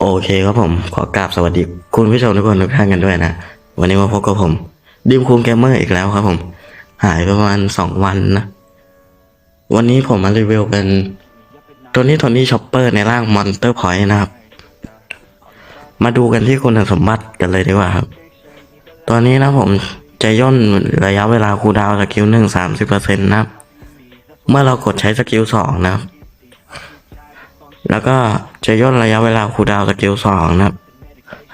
โอเคครับผม ขอกราบสวัสดีคุณผู้ชมทุกคนทุกท่านกันด้วยนะ วันนี้มาพบกับผม ดิมคูมเกมเมอร์อีกแล้วครับผม หายไปประมาณสองวันนะ วันนี้ผมมารีวิวเป็นตัวนี้โทนี่ช็อปเปอร์ในร่างมอนเตอร์พอยต์นะครับ มาดูกันที่คุณสมบัติกันเลยดีกว่าครับ ตอนนี้นะผมจะย่นระยะเวลาคูดาวสกิลหนึ่งสามสิบเปอร์เซ็นต์นะครับ เมื่อเรากดใช้สกิลสองนะครับ แล้วก็จะย่นระยะเวลาคูดาวสกิลสองนะครับ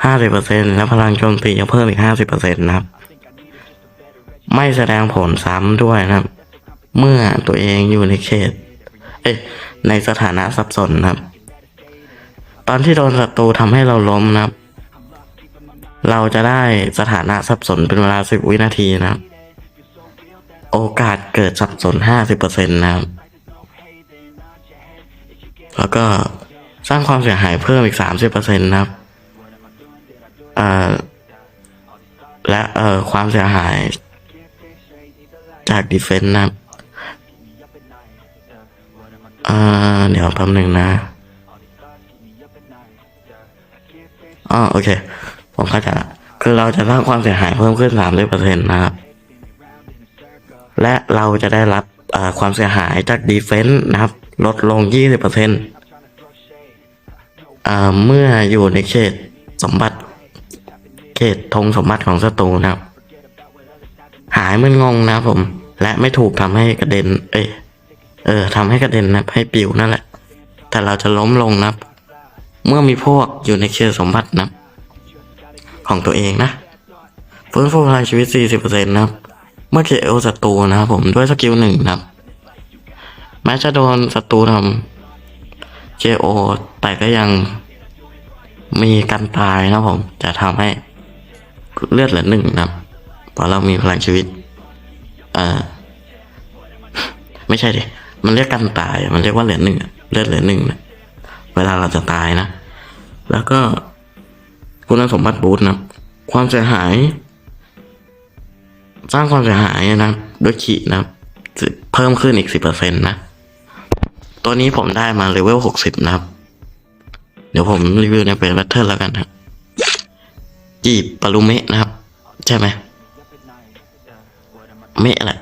ห้าสิบเปอร์เซ็นและพลังโจมตีจะเพิ่มอีกห้าสิบเปอร์เซ็นต์นะครับ ไม่แสดงผลซ้ำด้วยนะครับ เมื่อตัวเองอยู่ในเขต เอ้ยในสถานะสับสนนะครับ ตอนที่โดนศัตรูทำให้เราล้มนะครับ เราจะได้สถานะสับสนเป็นเวลาสิบวินาทีนะครับ โอกาสเกิดสับสนห้าสิบเปอร์เซ็นต์นะครับ แล้วก็สร้างความเสียหายเพิ่มอีกสามสิบเปอร์เซ็นต์นะครับและเอ่อความเสียหายจากดีเฟนต์นะครับเดี๋ยวแป๊บหนึ่งนะอ๋อโอเค ผมเข้าใจละคือเราจะสร้างความเสียหายเพิ่มขึ้นสามสิบเปอร์เซ็นต์นะครับ และเราจะได้รับความเสียหายจากดีเฟนต์นะครับ ลดลง 20%อ่าเมื่ออยู่ในเขตสมบัติ เขตธงสมบัติของศัตรูนะครับ หายมึนงงนะผม และไม่ถูกทำให้กระเด็น เอ้ยเออทำให้กระเด็นนะให้ปิวนั่นแหละ แต่เราจะล้มลงนะเมื่อมีพวกอยู่ในเขตสมบัตินะของตัวเองนะฟื้นฟูพลังชีวิต 40%นะครับ เมื่อเคโอศัตรูนะครับผมด้วยสกิลหนึ่งนะครับ แม้จะโดนศัตรูทำเคโอแต่ก็ยังมีการตายนะผม จะทำให้เลือดเหลือหนึ่งนะพราะเรามีพลังชีวิต เอ่อ ไม่ใช่ดิ มันเรียกการตาย มันเรียกว่าเหลือหนึ่งเลือดเหลือหนึ่งนะเวลาเราจะตายนะ แล้วก็คุณสมบัติบูทนะความเสียหาย สร้างความเสียหายนะด้วยขีนะครับจะเพิ่มขึ้นอีกสิบเปอร์เซ็นต์นะ ตัวนี้ผมได้มาเลเวลหกสิบนะครับ เดี๋ยวผมรีวิวในเป็นแบทเทิลแล้วกันครับจีบปารุเมะนะครับ ใช่ไหมเมะแหละ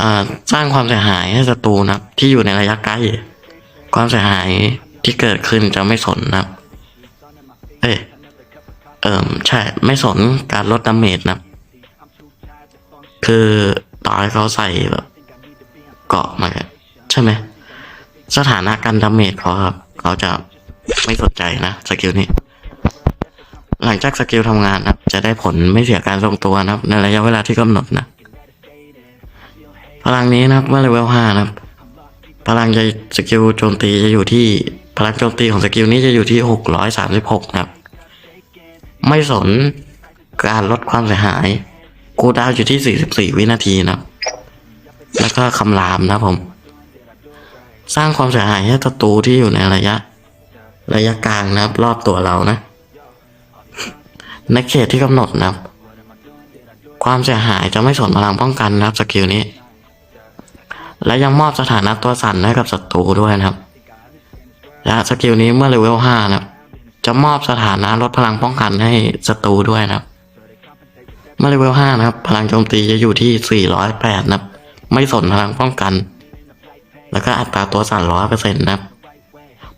อ่าสร้างความเสียหายให้ศัตรูนะครับ ที่อยู่ในระยะใกล้ ความเสียหายที่เกิดขึ้นจะไม่สนนะครับ เอ้ยเอิมใช่ ไม่สนการลดดาเมจนะครับ คือต่อให้เขาใส่แบบ เกาะมาใช่ไหม สถานะการดาเมจเขาครับ เขาจะไม่สนใจนะสกิลนี้ หลังจากสกิลทำงานนะจะได้ผลไม่เสียการทรงตัวนะครับ ในระยะเวลาที่กำหนดนะ พลังนี้นะครับเมื่อเลเวลห้านะครับ พลังจะสกิลโจมตีจะอยู่ที่พลังโจมตีของสกิลนี้จะอยู่ที่หกร้อยสามสิบหกนะครับ ไม่สนการลดความเสียหาย กูดาวอยู่ที่44วินาทีนะครับ แล้วก็คำรามนะครับผม สร้างความเสียหายให้ศัตรูที่อยู่ในระยะ ระยะกลางนะครับ รอบตัวเรานะในเขตที่กำหนดนะครับ ความเสียหายจะไม่สนพลังป้องกันนะครับสกิลนี้ และยังมอบสถานะตัวสั่นให้กับศัตรูด้วยนะครับ และสกิลนี้เมื่อเลเวล5นะครับ จะมอบสถานะลดพลังป้องกันให้ศัตรูด้วยนะครับ เมื่อเลเวลห้านะครับ พลังโจมตีจะอยู่ที่ 408 นะครับ ไม่สนพลังป้องกัน แล้วก็อัตราตัวสั่น100%นะครับ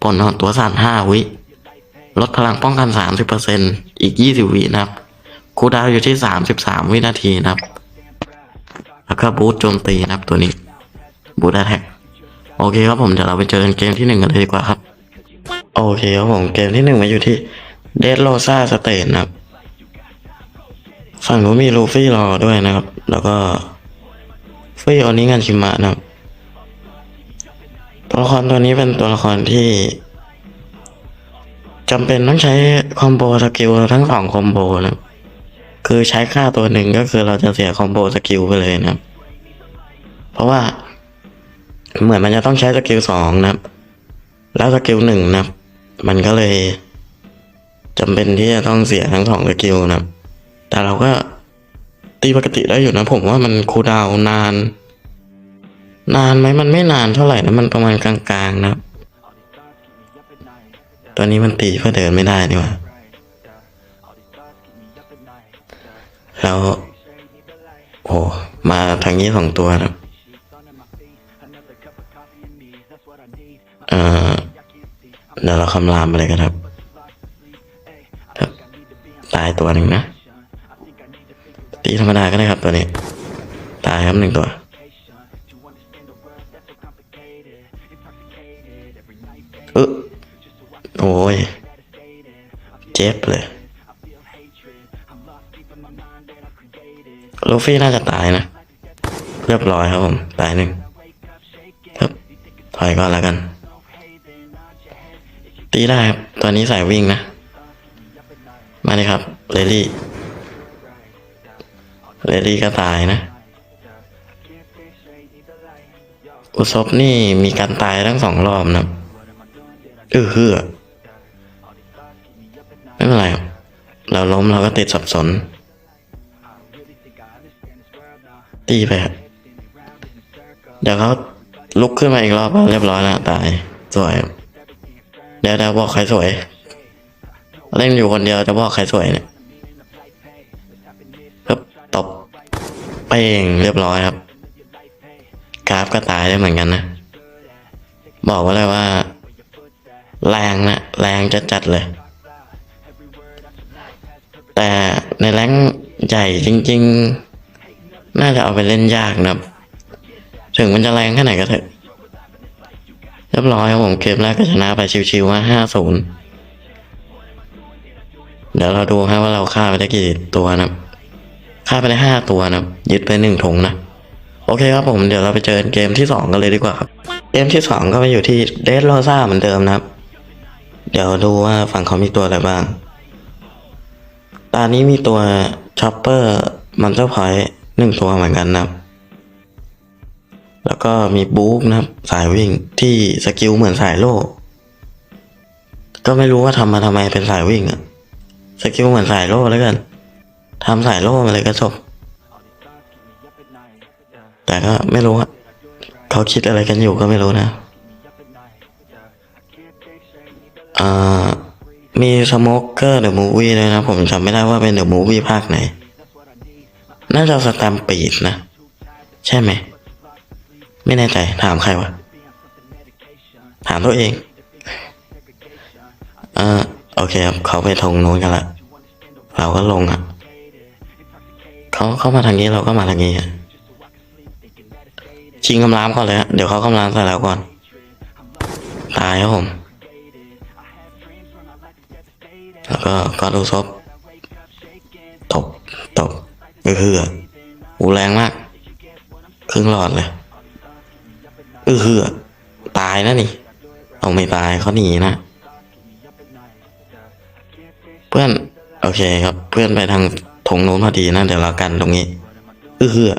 ผลของตัวสั่น5วิ ลดพลังป้องกัน30%อีก20วินะครับ คูดาวอยู่ที่33วินาทีนะครับ แล้วก็บูทโจมตีนะครับตัวนี้ บูทแอทแทกโอเคครับผมเดี๋ยวเราไปเจอกันเกมที่หนึ่งกันเลยดีกว่าครับ โอเคครับผมเกมที่หนึ่งมาอยู่ที่เดดโ s ซาสเตนนะครับ ฝั่งนู้นมีลูฟี่รอด้วยนะครับ แล้วก็ฟี่ออนิงานชิมะนะครับ ตัวละครตัวนี้เป็นตัวละครที่จำเป็นต้องใช้คอมโบสกิลทั้งสองคอมโบนะคือใช้ค่าตัวหนึ่งก็คือเราจะเสียคอมโบสกิลไปเลยนะเพราะว่าเหมือนมันจะต้องใช้สกิลสองนะแล้วสกิลหนึ่งนะมันก็เลยจำเป็นที่จะต้องเสียทั้งสองสกิลนะแต่เราก็ตีปกติได้อยู่นะ ผมว่ามันคูดาวนาน นานไหมมันไม่นานเท่าไหร่นะมันประมาณกลางๆนะครับตัวนี้มันตีเพื่อเดินไม่ได้นี่หว่าแล้วโอ้มาทางนี้สองตัวครับเอ่อเดี๋ยวเราคำรามไปเลยกันครับตายตัวหนึ่งนะตีธรรมดาก็ได้ครับตัวนี้ ตายครับหนึ่งตัว ลูฟี่น่าจะตายนะ เรียบร้อยครับผม ตายหนึ่งครับถอยก่อนแล้วกัน ตีได้ครับตัวนี้สายวิ่งนะ มาเลยครับ เรลลี่ เรลลี่ก็ตายนะ อุศบนี่มีการตายทั้งสองรอบนะเออเฮือไม่เป็นไรครับ เราล้มเราก็ติดสับสน ตีไปครับเดี๋ยวเขาลุกขึ้นมาอีกรอบแล้วเรียบร้อยแล้วตาย สวยครับเดี๋ยวเดี๋ยวบอกใครสวย เล่นอยู่คนเดียวจะบอกใครสวยเนี่ยครับตบเป้งเรียบร้อยครับ กราฟก็ตายได้เหมือนกันนะ บอกไว่าเลยว่า แรงนะ แรงจะจัดเลย แต่ในแรงใหญ่จริง ๆ น่าจะเอาไปเล่นยากนะครับ ถึงมันจะแรงแค่ไหนก็เถอะเรียบร้อยครับผมเกมแรกก็ชนะไปชิวๆมาห้าศูนย์เดี๋ยวเราดูครับว่าเราฆ่าไปได้กี่ตัวนะครับฆ่าไปได้ห้าตัวนะยึดไปหนึ่งถุงนะ โอเคครับผมเดี๋ยวเราไปเจอเกมที่สองกันเลยดีกว่าครับ เกมที่สองก็ไปอยู่ที่เดสโรซ่าเหมือนเดิมนะครับ เดี๋ยวดูว่าฝั่งเขามีตัวอะไรบ้าง ตอนนี้มีตัวชอปเปอร์มันเตอร์พอย หนึ่งตัวเหมือนกันนะครับ แล้วก็มีบุ๊กนะครับ สายวิ่งที่สกิลเหมือนสายโล่ก็ไม่รู้ว่าทำมาทำไมเป็นสายวิ่งอะสกิลเหมือนสายโล่แล้วกันทำสายโล่มาเลยก็จบแต่ก็ไม่รู้อะเขาคิดอะไรกันอยู่ก็ไม่รู้นะอ่ามีสโมกเกอร์เดอะมูวี่เลยนะ ผมจำไม่ได้ว่าเป็นเดอะมูวี่ภาคไหน น่าจะสแตมปีดนะ ใช่ไหม ไม่แน่ใจ ถามใครวะ ถามตัวเองอ่าโอเคครับ เขาไปทงโน้นกันละเราก็ลงอะ เขาเข้ามาทางนี้เราก็มาทางนี้ชิงกำรามก่อนเลยฮะ เดี๋ยวเขากำรามใส่เราก่อน ตายครับผม แล้วก็กอดูซบตบตบ เออเฮืออูแรงมาก ครึ่งหลอดเลยเออเฮือตายนะนี่ เอาไม่ตายเขาหนีนะ เพื่อน โอเคครับ เพื่อนไปทางถงนู้นพอดีนะ เดี๋ยวเรากันตรงนี้เออเฮือ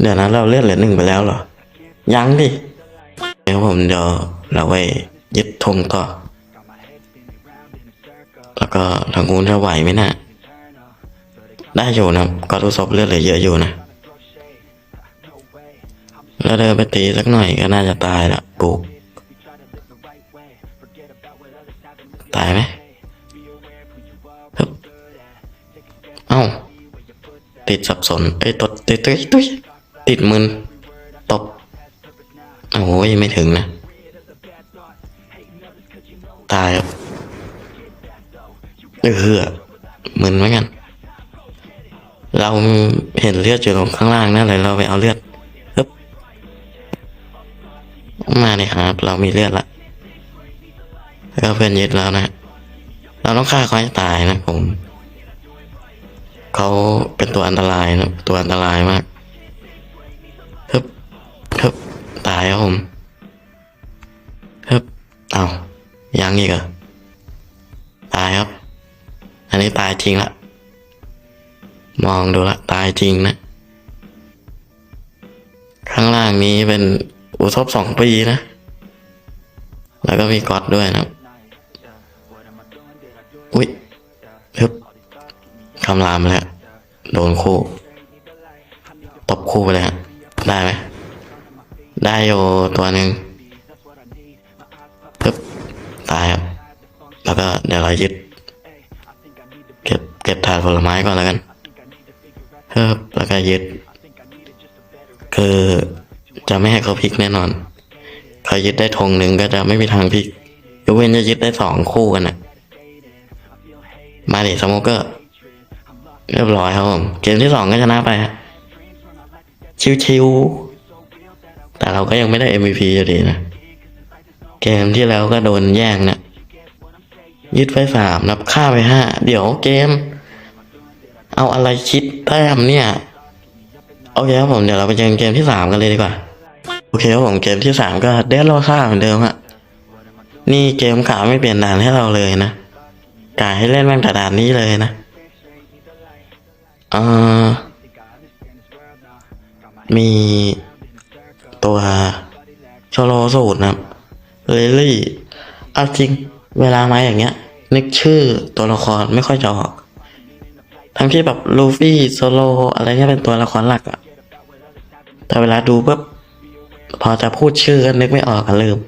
เดี๋ยวนะเราเลือนเหลือหนึ่งไปแล้วเหรอ ยังดิเดี๋ยวผมเดี๋ยวเราไปยึดธงต่อ แล้วก็ทางกูนจะไหวไหมน่ะ ได้อยู่นะก็ทุศพเลือดเหลือเยอะอยู่นะแล้วเดินไปตีสักหน่อยก็น่าจะตายละปุกตายไหมฮึเอ้า ติดสับสนเอ้ยตดติดตุ้ยตุ้ยติดมึนตบโอ้ยไม่ถึงนะ ตายครับเออเหือมึนเหมือนกัน เราเห็นเลือดอยู่ตรงข้างล่างนั่นเลยเราไปเอาเลือดฮึบมาเลยครับ เรามีเลือดละแล้วก็เพื่อนยึดแล้วนะ เราต้องฆ่าเขาให้ตายนะผมเขาเป็นตัวอันตรายนะ ตัวอันตรายมากฮึบฮึบตายครับผมฮึบเอายังอีกเหรอตายครับ อันนี้ตายจริงละ มองดูละตายจริงนะ ข้างล่างนี้เป็นอุทบสองปีนะ แล้วก็มีก๊อตด้วยนะอุ้ยฮึบคำรามแล้วโดนคู่ ตบคู่ไปเลยฮะได้ไหมได้อยู่ตัวหนึ่งฮึบเรายึด เก็บเก็บถาดผลไม้ก่อนแล้วกัน เพิ่มแล้วก็ยึด คือจะไม่ให้เขาพลิกแน่นอน เขายึดได้ธงหนึ่งก็จะไม่มีทางพลิกยกเว้นจะยึดได้สองคู่กันนะมาดิสโมเกอร์เรียบร้อยครับผมเกมที่สองก็ชนะไปฮะชิวๆแต่เราก็ยังไม่ได้ MVP อยู่ดีนะเกมที่แล้วก็โดนแย่งนี่ยยึดไปสามนับค่าไปห้าเดี๋ยวเกม เอาอะไรคิดแต้มเนี่ย โอเคครับผมเดี๋ยวเราไปเจอกันเกมที่สามกันเลยดีกว่า โอเคครับผมเกมที่สามก็เดนโรซ่าเหมือนเดิมฮะนี่เกมขาไม่เปลี่ยนด่านให้เราเลยนะกายให้เล่นแม่งแต่ด่านนี้เลยนะเออมีตัวชโลสูตรนะครับเลลี่เอาจริง เวลามาอย่างเงี้ย นึกชื่อตัวละครไม่ค่อยจะออก ทั้งที่แบบลูฟี่โซโลอะไรเงี้ยเป็นตัวละครหลักอะแต่เวลาดูปุ๊บพอจะพูดชื่อก็นึกไม่ออกก็ลืม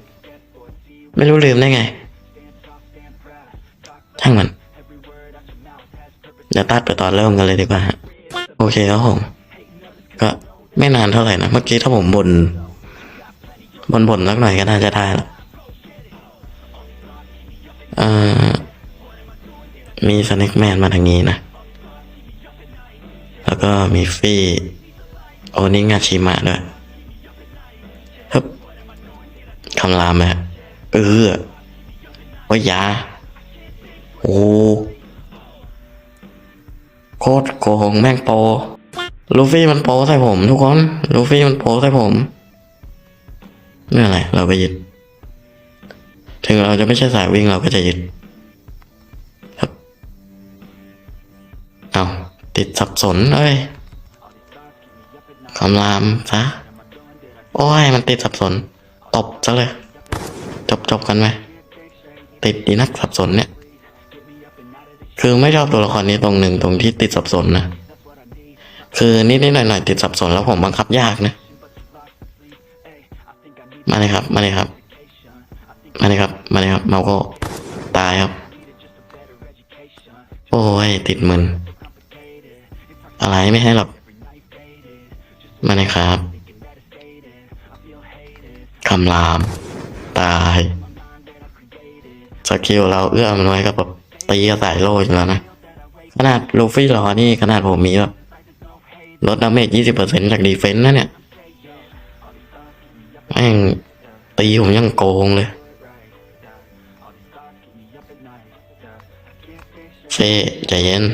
ไม่รู้ลืมได้ไงช่างมัน เดี๋ยวตัดไปตอนเริ่มกันเลยดีกว่าฮะโอเคครับผม ก็ไม่นานเท่าไหร่นะ เมื่อกี้ถ้าผมบน่นบนบ่นๆสักหน่อยก็น่าจะได้ละอ่อมีสแน็คแมนมาทางนี้นะ ก็มีฟี่โอนิงาชิมะด้วยฮึบคำรามไหมฮะเออว่ายาโอ้โคตรโกงแม่งโปลูฟี่มันโปใส่ผม ทุกคนลูฟี่มันโปใส่ผมไม่เป็นไรเราไปยึดถึงเราจะไม่ใช่สายวิ่งเราก็จะยึดครับเอา ติดสับสนเอ้ยคำรามซะโอ้ยมันติดสับสน ตบซะเลย จบจบกันไหมติดดีนักสับสนเนี่ย คือไม่ชอบตัวละครนี้ตรงหนึ่งตรงที่ติดสับสนนะคือนิดนิดหน่อยหน่อยติดสับสนแล้วผมบังคับยากนะ มาเลยครับ มาเลยครับ มาเลยครับ มาเลยครับ เมาก็ตายครับ โอ้ย ติดมึน อะไรไม่ให้หรอก มาเลยครับคำราม ตายสกิลเราเอื้อมันไว้กับแบบตีกระสายโล่อยู่แล้วนะ ขนาดลูฟี่รอนี่ขนาดผมมีแบบลดดาเมจยี่สิบเปอร์เซ็นจากดีเฟนต์นะเนี่ยแม่งตีผมยังโกงเลยเซ่ใจเย็น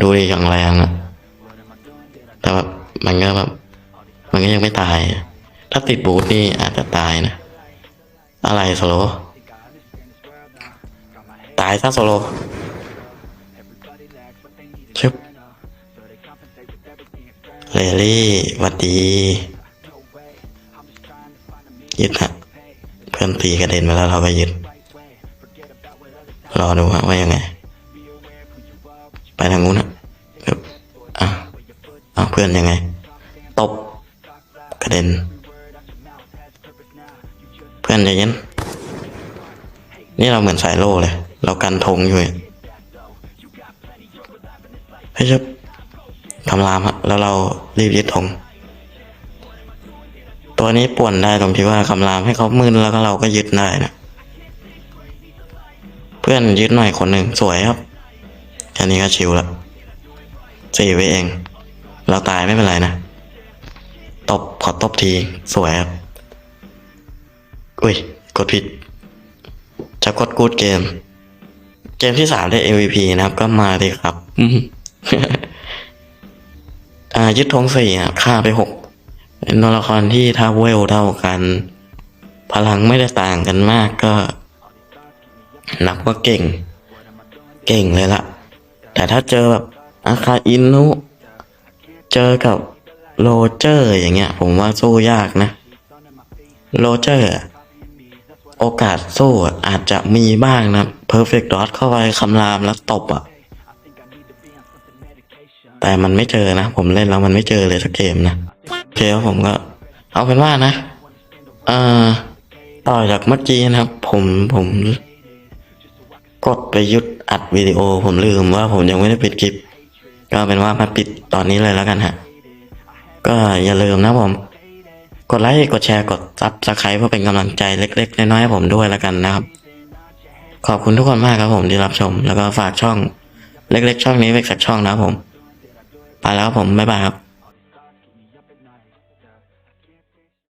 ดูดิอย่างแรงอะแต่แบบมันก็แบบมันก็ยังไม่ตาย ถ้าติดบูทนี่อาจจะตายนะ อะไรโซโล ตายซะโซโลชึบเลลี่วัดดียึดฮะเพื่อนตีกระเด็นมาแล้วเราก็ยึด รอดูฮะว่ายังไง ไปทางนู้นนะอะอะเพื่อนยังไง ตบ กระเด็น เพื่อนใจเย็นนี่เราเหมือนสายโล่เลย เรากันธงอยู่เฮ้ยชับคำรามฮะแล้วเรารีบยึดธงตัวนี้ป่วนได้ตรงที่ว่าคำรามให้เขามึนแล้วก็เราก็ยึดได้นะ เพื่อนยึดหน่อยคนหนึ่งสวยครับ ค่นี้ก็ชิวล้วสี่ไว้เอง เราตายไม่เป็นไรนะ ตบ ขอตบที สวยครับ อุ้ย กดผิด จะกดกูดเกม เกมที่สามได้ MVP นะครับ ก็มาเลยครับ อ่า ยึดธงสี่อะฆ่าไปหกเป็นตัวละครที่ถ้าเวลเท่ากัน พลังไม่ได้ต่างกันมากก็ นับว่าเก่ง เก่งเลยล่ะ แต่ถ้าเจอแบบอาคาอินุเจอกับโรเจอร์อย่างเงี้ย ผมว่าสู้ยากนะโรเจอร์โอกาสสู้อาจจะมีบ้างนะเพอร์เฟกต์ดอทเข้าไปคำรามแล้วตบอะ แต่มันไม่เจอนะ ผมเล่นแล้วมันไม่เจอเลยสักเกมนะโอเคครับผมก็ เอาเป็นว่านะเอ่อต่อจากเมื่อกี้นะครับ ผมผม กดไปหยุด อัดวิดีโอ ผมลืมว่าผมยังไม่ได้ปิดคลิป ก็เป็นว่ามาปิดตอนนี้เลยแล้วกันฮะ ก็อย่าลืมนะผม กดไลค์กดแชร์กดซับสไครป์เพื่อเป็นกำลังใจเล็ก ๆ น้อยๆให้ผมด้วยแล้วกันนะครับ ขอบคุณทุกคนมากครับผมที่รับชม แล้วก็ฝากช่องเล็ก ๆ ช่องนี้ไว้สักช่องนะครับผม ไปแล้วครับผมบ๊ายบายครับ